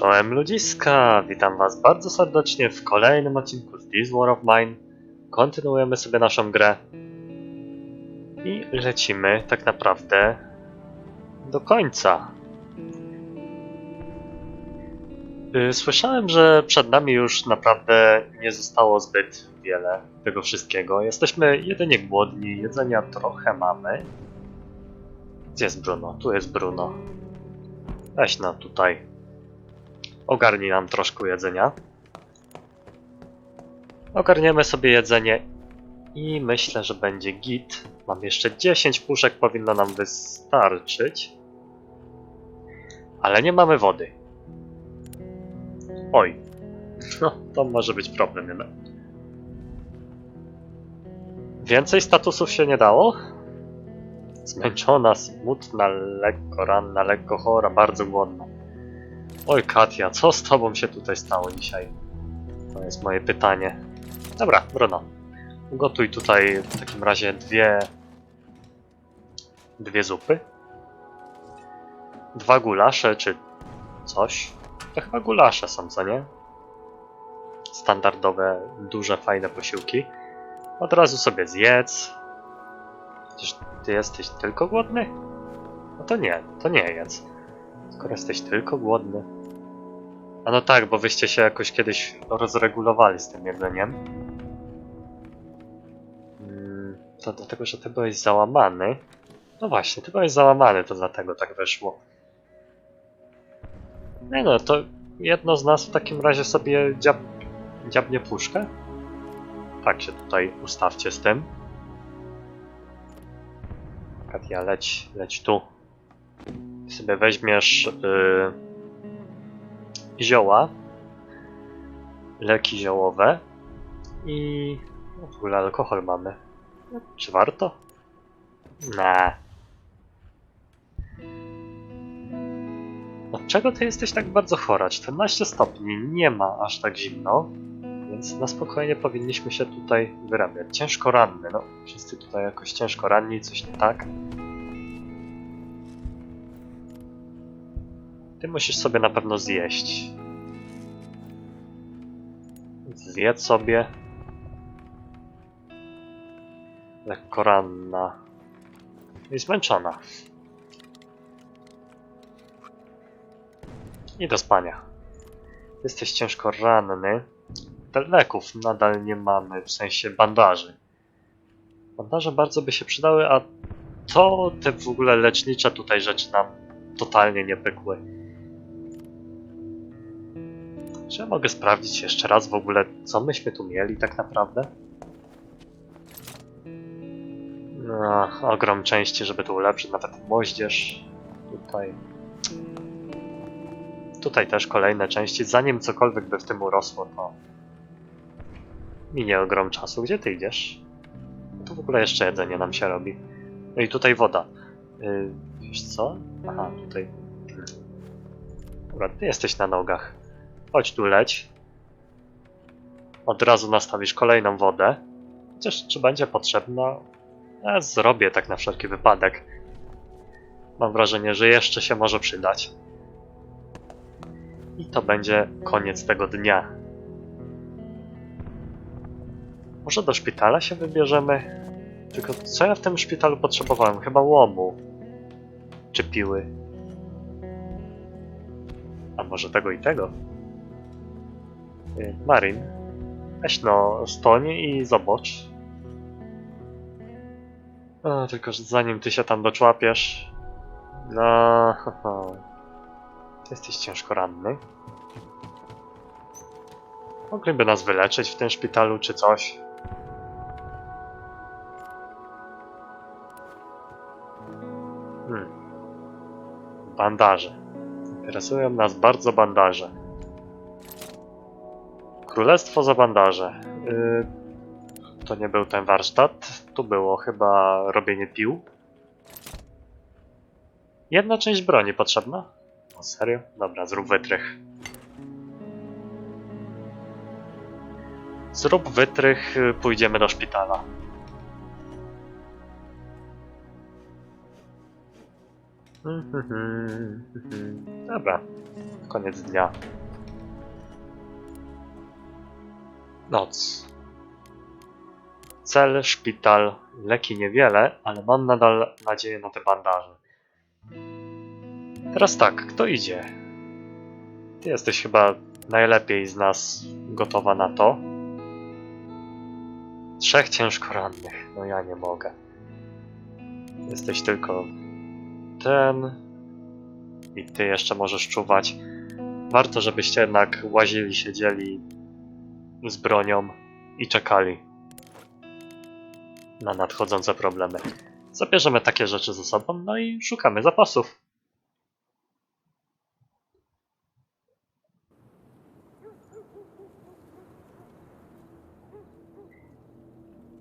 Czołem ludziska! Witam was bardzo serdecznie w kolejnym odcinku z This War of Mine. Kontynuujemy sobie naszą grę. I lecimy tak naprawdę do końca. Y, Słyszałem, że przed nami już naprawdę nie zostało zbyt wiele tego wszystkiego. Jesteśmy jedynie głodni, jedzenia trochę mamy. Gdzie jest Bruno? Tu jest Bruno. Weź no tutaj. Ogarnij nam troszkę jedzenia. Ogarniemy sobie jedzenie i myślę, że będzie git. Mam jeszcze 10 puszek, powinno nam wystarczyć. Ale nie mamy wody. Oj. No, to może być problem jednak. Więcej statusów się nie dało? Zmęczona, smutna, lekko ranna, lekko chora, bardzo głodna. Oj, Katia, co z tobą się tutaj stało dzisiaj? To jest moje pytanie. Dobra, Bruno. Ugotuj tutaj w takim razie dwie. dwie zupy. Dwa gulasze, czy coś. To chyba gulasze są, co nie? Standardowe, duże, fajne posiłki. Od razu sobie zjedz. Przecież ty jesteś tylko głodny? No to nie, to nie jedz. Skoro jesteś tylko głodny. A no tak, bo wyście się jakoś kiedyś rozregulowali z tym jedzeniem. Mm, To dlatego, że ty byłeś załamany. No właśnie, ty byłeś załamany, to dlatego tak wyszło. Nie no, to jedno z nas w takim razie sobie dziab... dziabnie puszkę. Tak się tutaj ustawcie z tym. Katia, leć, leć tu. Ty sobie weźmiesz yy, zioła, leki ziołowe i no, w ogóle alkohol mamy. Czy warto? Nie. Dlaczego ty jesteś tak bardzo chora? 14 stopni, nie ma aż tak zimno, więc na spokojnie powinniśmy się tutaj wyrabiać. Ciężko ranny, no wszyscy tutaj jakoś ciężko ranni, coś nie tak. Ty musisz sobie na pewno zjeść. Zjedz sobie. Lekko ranna. I zmęczona. I do spania. Jesteś ciężko ranny. Leków nadal nie mamy, w sensie bandaży. Bandaże bardzo by się przydały, a to te w ogóle lecznicze tutaj rzeczy nam totalnie nie pykły. Czy mogę sprawdzić jeszcze raz w ogóle, co myśmy tu mieli tak naprawdę? No, ogrom części, żeby to ulepszyć, nawet moździerz. Tutaj. Tutaj też kolejne części. Zanim cokolwiek by w tym urosło, to minie ogrom czasu. Gdzie ty idziesz? No tu w ogóle jeszcze jedzenie nam się robi. No i tutaj woda. Yy, wiesz co? Aha, tutaj. Hmm. Dobra, ty jesteś na nogach. Chodź tu leć. Od razu nastawisz kolejną wodę. Chociaż czy będzie potrzebna? Ja zrobię tak na wszelki wypadek. Mam wrażenie, że jeszcze się może przydać. I to będzie koniec tego dnia. Może do szpitala się wybierzemy? Tylko co ja w tym szpitalu potrzebowałem? Chyba łomu. Czy piły. A może tego i tego? Y, Marin, weź no stoń i zobacz. O, tylko, że zanim ty się tam doczłapiesz... No... jesteś ciężko ranny. Mogliby nas wyleczyć w tym szpitalu czy coś. Hmm. Bandaże. Interesują nas bardzo bandaże. Królestwo za bandaże. Yy, to nie był ten warsztat. Tu było chyba robienie pił. Jedna część broni potrzebna? O serio? Dobra, zrób wytrych. Zrób wytrych, y, pójdziemy do szpitala. Dobra, koniec dnia. Noc. Cel, szpital, leki niewiele, ale mam nadal nadzieję na te bandaże. Teraz tak, kto idzie? Ty jesteś chyba najlepiej z nas gotowa na to. Trzech ciężko rannych, no ja nie mogę. Jesteś tylko ten. I ty jeszcze możesz czuwać. Warto, żebyście jednak łazili, siedzieli z bronią i czekali na nadchodzące problemy. Zabierzemy takie rzeczy ze sobą, no i szukamy zapasów.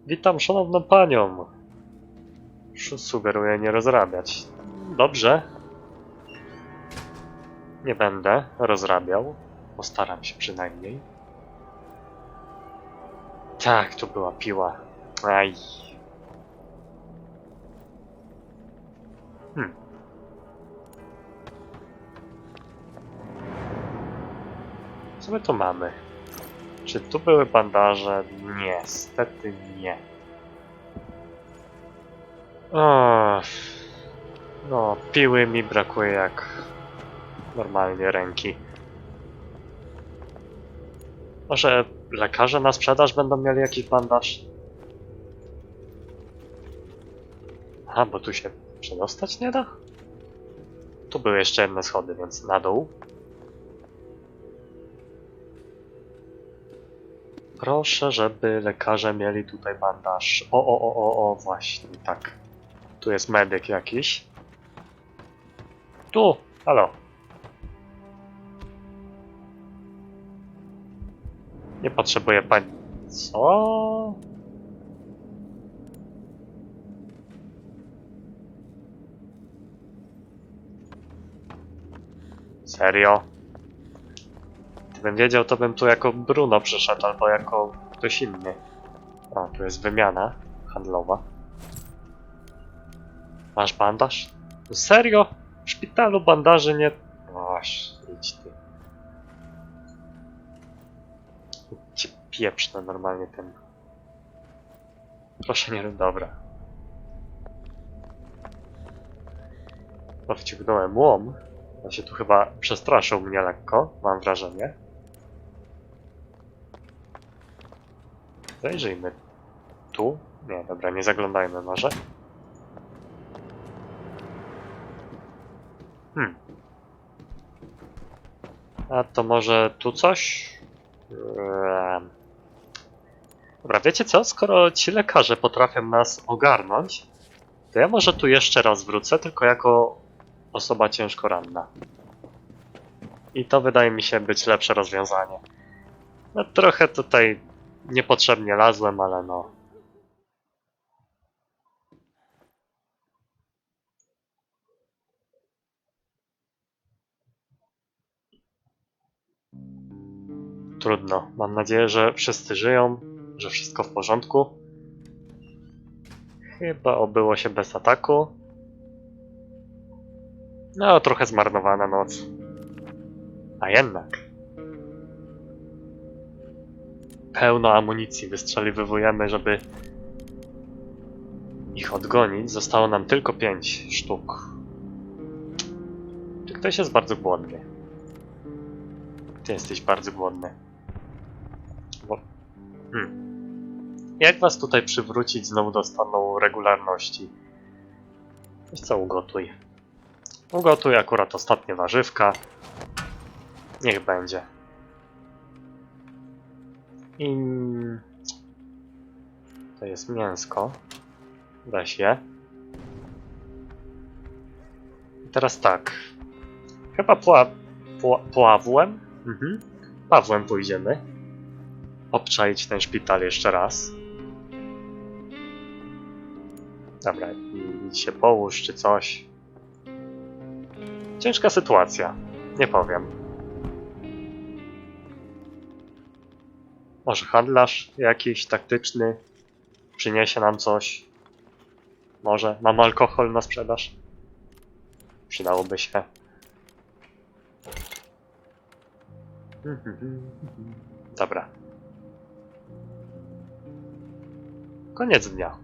Witam szanowną panią. Sugeruję nie rozrabiać. Dobrze. Nie będę rozrabiał. Postaram się przynajmniej. Tak, tu była piła. Aj. Hmm. Co my tu mamy? Czy tu były bandaże? Niestety nie. O, no, piły mi brakuje jak normalnie ręki. Może lekarze na sprzedaż będą mieli jakiś bandaż? A, bo tu się przedostać nie da? Tu były jeszcze jedne schody, więc na dół. Proszę, żeby lekarze mieli tutaj bandaż. O, o, o, o, o, właśnie, tak. Tu jest medyk jakiś. Tu, halo. Nie potrzebuję pani. Co? Serio? Gdybym wiedział, to bym tu jako Bruno przyszedł, albo jako ktoś inny. O, tu jest wymiana handlowa. Masz bandaż? No Serio? W szpitalu bandaży nie... Oś, Cię pieprzne normalnie ten... Proszę nie... Dobra. No wciągnąłem łom. On się tu chyba przestraszył mnie lekko, mam wrażenie. Zajrzyjmy. Tu? Nie, dobra, nie zaglądajmy może. Hmm. A to może tu coś? Eee. Dobra, wiecie co? Skoro ci lekarze potrafią nas ogarnąć, to ja może tu jeszcze raz wrócę, tylko jako osoba ciężko ranna. I to wydaje mi się być lepsze rozwiązanie. No trochę tutaj niepotrzebnie lazłem, ale no. Trudno. Mam nadzieję, że wszyscy żyją, że wszystko w porządku. Chyba obyło się bez ataku. No, trochę zmarnowana noc. A jednak. Pełno amunicji wystrzeliwujemy, żeby ich odgonić. Zostało nam tylko 5 sztuk. Czy ktoś jest bardzo głodny? Ty jesteś bardzo głodny. Hmm. Jak was tutaj przywrócić znowu do stanu regularności? Wiesz co, ugotuj. Ugotuj akurat ostatnie warzywka. Niech będzie. I... To jest mięsko. Weź je. I teraz tak. Chyba pła... Pła... Pławłem? Mhm. Pawłem pójdziemy. Obczaić ten szpital jeszcze raz. Dobra, i- się połóż czy coś. Ciężka sytuacja. Nie powiem. Może handlarz jakiś taktyczny przyniesie nam coś. Może mamy alkohol na sprzedaż. Przydałoby się. Dobra. Koniec dnia.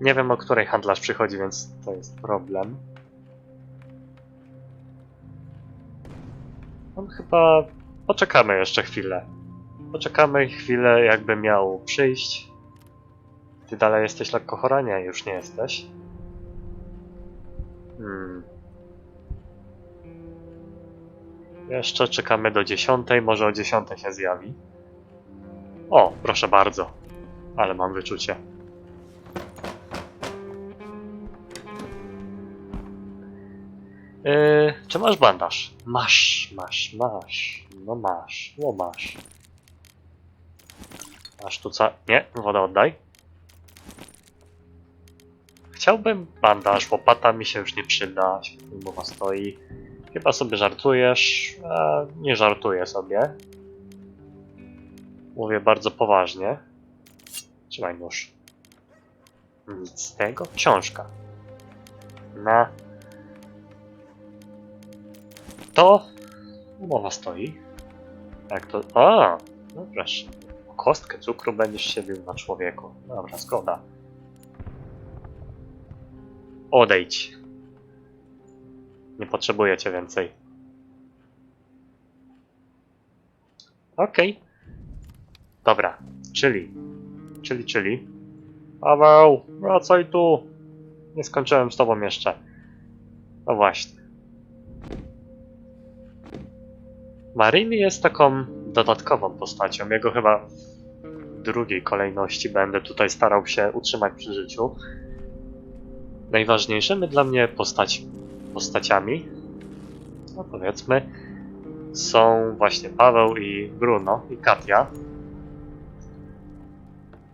Nie wiem o której handlarz przychodzi, więc to jest problem. On chyba. Poczekamy jeszcze chwilę. Poczekamy chwilę, jakby miał przyjść. Ty dalej jesteś lekko chora? Nie, już nie jesteś. Hmm. Jeszcze czekamy do 10, może o 10 się zjawi. O, proszę bardzo. Ale mam wyczucie. Yy, czy masz bandaż? Masz, masz, masz. No masz, no masz. Masz tu co? Nie, wodę oddaj. Chciałbym bandaż, łopata mi się już nie przyda. Mowa stoi. Chyba sobie żartujesz. A, nie żartuję sobie. Mówię bardzo poważnie. Trzymaj nóż. Nic z tego. Książka. Na. To. Umowa stoi. Jak to. A! No proszę. Kostkę cukru będziesz się na człowieku. Dobra, zgoda. Odejdź. Nie potrzebuję cię więcej. Okej. Dobra, czyli. Czyli, czyli. Paweł, wracaj tu. Nie skończyłem z tobą jeszcze. No właśnie. Marini jest taką dodatkową postacią. Jego chyba w drugiej kolejności będę tutaj starał się utrzymać przy życiu. Najważniejszymi dla mnie postać, postaciami, no powiedzmy, są właśnie Paweł i Bruno i Katia.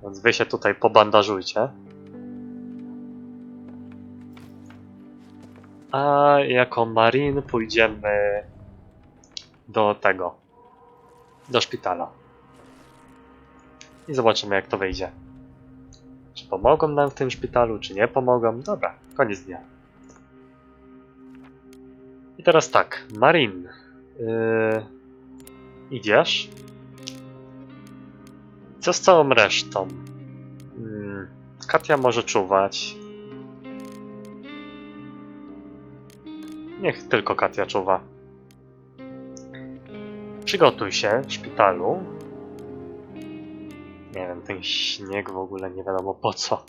Więc wy się tutaj pobandażujcie. A jako Marin pójdziemy do tego. Do szpitala. I zobaczymy jak to wyjdzie. Czy pomogą nam w tym szpitalu, czy nie pomogą? Dobra, koniec dnia. I teraz tak, Marin. Yy, idziesz? Co z całą resztą? Yy, Katia może czuwać. Niech tylko Katia czuwa. Przygotuj się w szpitalu. Nie wiem, ten śnieg w ogóle nie wiadomo po co.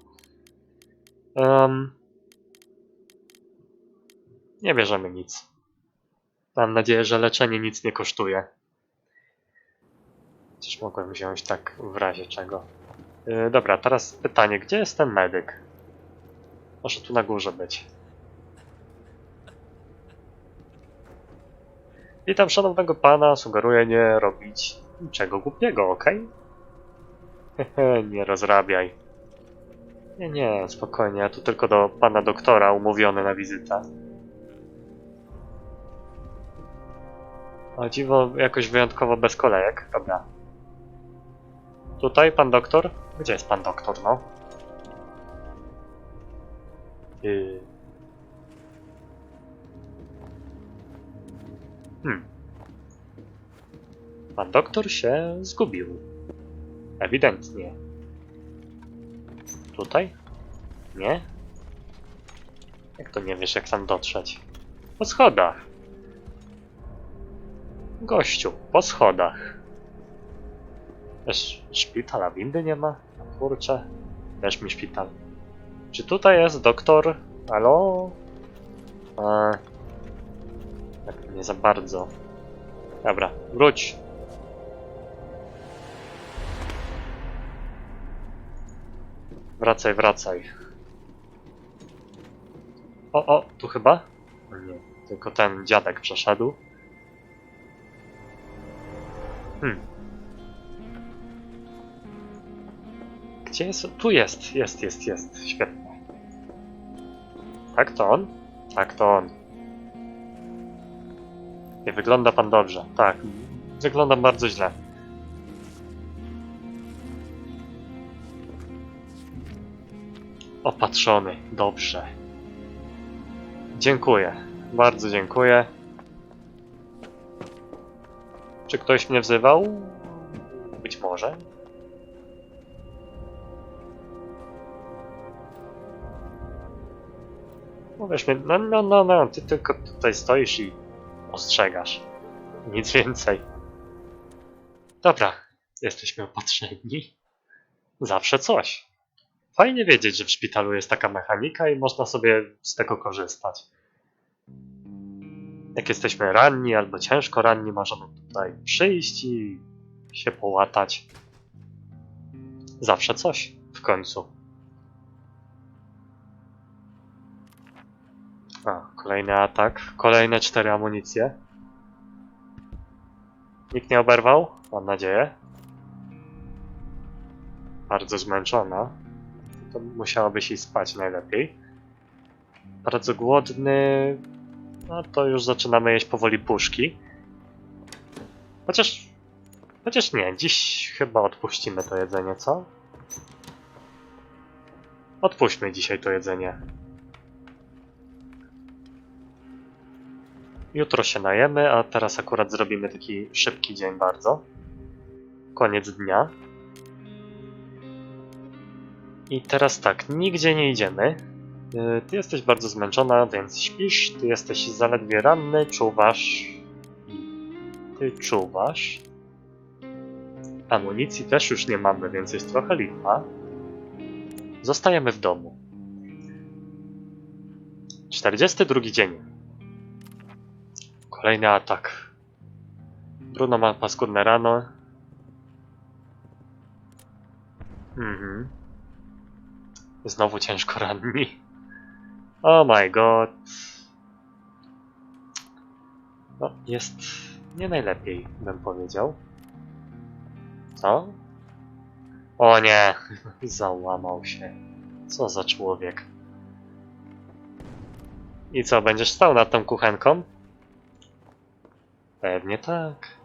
Um, nie bierzemy nic. Mam nadzieję, że leczenie nic nie kosztuje. Coś mogłem wziąć tak w razie czego. Yy, dobra, teraz pytanie, gdzie jest ten medyk? Może tu na górze być. Witam szanownego pana, sugeruję nie robić niczego głupiego, ok? Hehe, nie rozrabiaj. Nie, nie, spokojnie, ja tu tylko do pana doktora umówiony na wizytę. O dziwo, jakoś wyjątkowo bez kolejek. Dobra. Tutaj pan doktor? Gdzie jest pan doktor, no? Yy. Hmm. Pan doktor się zgubił. Ewidentnie. Tutaj? Nie? Jak to nie wiesz, jak tam dotrzeć? Po schodach. Gościu, po schodach. Też szpitala windy nie ma? Kurczę. Też mi szpital. Czy tutaj jest doktor? Halo? Tak nie za bardzo. Dobra, wróć. Wracaj, wracaj. O, o, tu chyba? Nie, tylko ten dziadek przeszedł. Hmm. Gdzie jest? Tu jest, jest, jest, jest. Świetnie. Tak to on? Tak to on. Nie wygląda pan dobrze. Tak, wyglądam bardzo źle. Opatrzony, dobrze. Dziękuję, bardzo dziękuję. Czy ktoś mnie wzywał? Być może. Mówisz mi, no, no, no, no, ty tylko tutaj stoisz i ostrzegasz. Nic więcej. Dobra, jesteśmy opatrzeni. Zawsze coś. Fajnie wiedzieć, że w szpitalu jest taka mechanika i można sobie z tego korzystać. Jak jesteśmy ranni albo ciężko ranni, możemy tutaj przyjść i się połatać. Zawsze coś w końcu. A, kolejny atak, kolejne cztery amunicje. Nikt nie oberwał? Mam nadzieję. Bardzo zmęczona. To musiałabyś iść spać najlepiej. Bardzo głodny. No to już zaczynamy jeść powoli puszki. Chociaż. Chociaż nie, dziś chyba odpuścimy to jedzenie, co? Odpuśćmy dzisiaj to jedzenie. Jutro się najemy, a teraz akurat zrobimy taki szybki dzień bardzo. Koniec dnia. I teraz tak, nigdzie nie idziemy. Yy, Ty jesteś bardzo zmęczona, więc śpisz. Ty jesteś zaledwie ranny, czuwasz. Ty czuwasz. Amunicji też już nie mamy, więc jest trochę lipa. Zostajemy w domu. 42 dzień. Kolejny atak. Bruno ma paskudne rano. Mhm. Znowu ciężko ranni. Oh my god. No, jest nie najlepiej, bym powiedział. Co? O nie, załamał się. Co za człowiek. I co, będziesz stał nad tą kuchenką? Pewnie tak.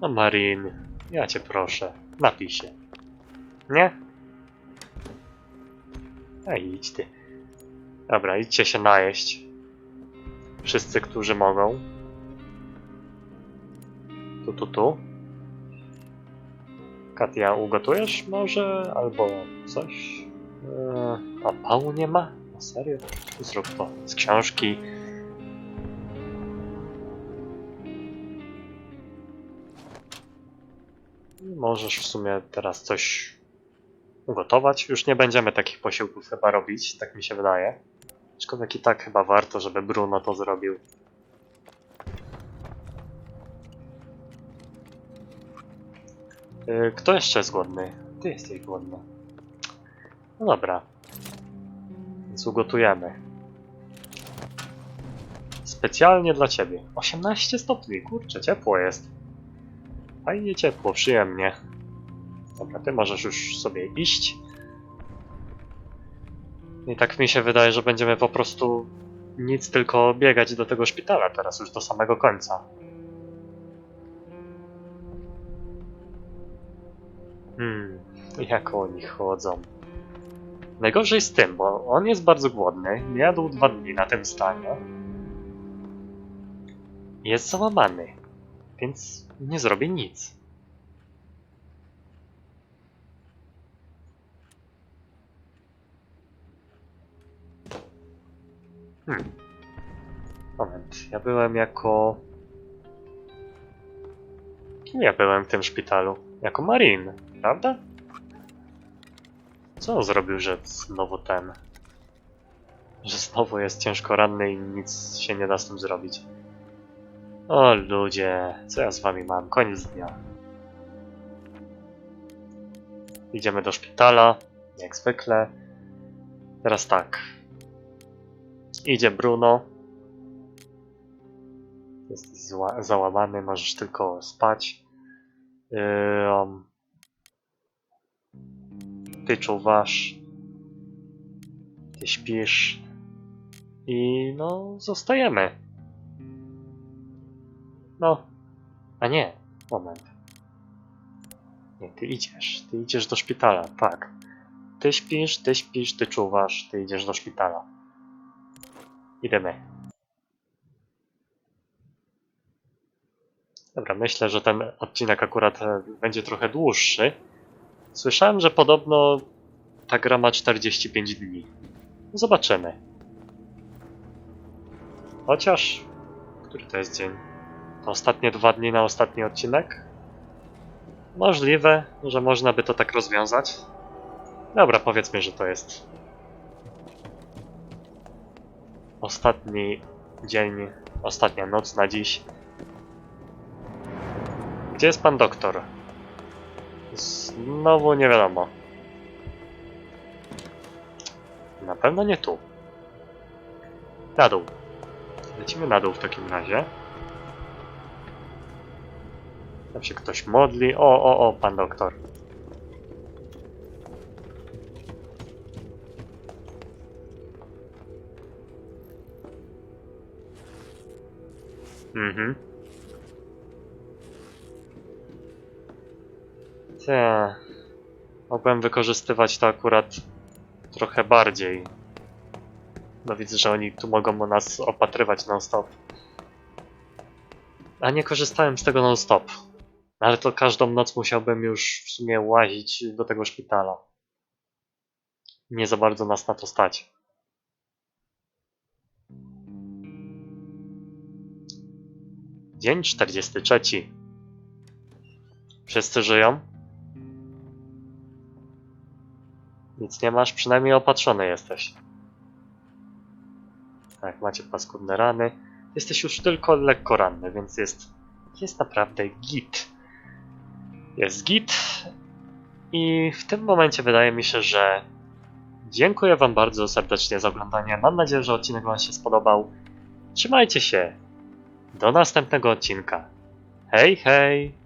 No Marin, ja cię proszę, napij się. Nie? A idź ty. Dobra, idźcie się najeść. Wszyscy, którzy mogą. Tu, tu, tu. Katia, ugotujesz może? Albo coś? Eee, a pału nie ma? Na serio? Zrób to z książki. Możesz w sumie teraz coś ugotować. Już nie będziemy takich posiłków chyba robić, tak mi się wydaje. Aczkolwiek i tak chyba warto, żeby Bruno to zrobił. Yy, Kto jeszcze jest głodny? Ty jesteś głodny. No dobra. Więc ugotujemy. Specjalnie dla ciebie. 18 stopni, kurczę, ciepło jest. Fajnie ciepło, przyjemnie. Dobra, ty możesz już sobie iść. I tak mi się wydaje, że będziemy po prostu nic tylko biegać do tego szpitala teraz już do samego końca. Hmm, jak oni chodzą. Najgorzej z tym, bo on jest bardzo głodny, jadł dwa dni na tym stanie. Jest załamany, więc nie zrobi nic. Hmm. Moment, ja byłem jako... Kim ja byłem w tym szpitalu? Jako Marin, prawda? Co zrobił, że znowu ten... Że znowu jest ciężko ranny i nic się nie da z tym zrobić. O ludzie, co ja z wami mam? Koniec dnia. Idziemy do szpitala, jak zwykle. Teraz tak. Idzie Bruno. Jesteś załamany, możesz tylko spać. Ym, ty czuwasz. Ty śpisz. I no, zostajemy. No. A nie, moment. Nie, ty idziesz. Ty idziesz do szpitala, tak. Ty śpisz, ty śpisz, ty czuwasz, ty idziesz do szpitala. Idziemy. Dobra, myślę, że ten odcinek akurat e, będzie trochę dłuższy. Słyszałem, że podobno ta gra ma 45 dni. Zobaczymy. Chociaż... Który to jest dzień? Ostatnie dwa dni na ostatni odcinek? Możliwe, że można by to tak rozwiązać. Dobra, powiedzmy, że to jest ostatni dzień, ostatnia noc na dziś. Gdzie jest pan doktor? Znowu nie wiadomo. Na pewno nie tu. Na dół. Lecimy na dół w takim razie. Tam się ktoś modli. O, o, o, pan doktor. Mhm. Te. Mogłem wykorzystywać to akurat trochę bardziej. No widzę, że oni tu mogą nas opatrywać non-stop. A nie korzystałem z tego non-stop. Ale to każdą noc musiałbym już w sumie łazić do tego szpitala. Nie za bardzo nas na to stać. Dzień 43. Wszyscy żyją? Nic nie masz, przynajmniej opatrzony jesteś. Tak, macie paskudne rany. Jesteś już tylko lekko ranny, więc jest, jest naprawdę git. Jest git. I w tym momencie wydaje mi się, że dziękuję Wam bardzo serdecznie za oglądanie. Mam nadzieję, że odcinek Wam się spodobał. Trzymajcie się. Do następnego odcinka. Hej, hej!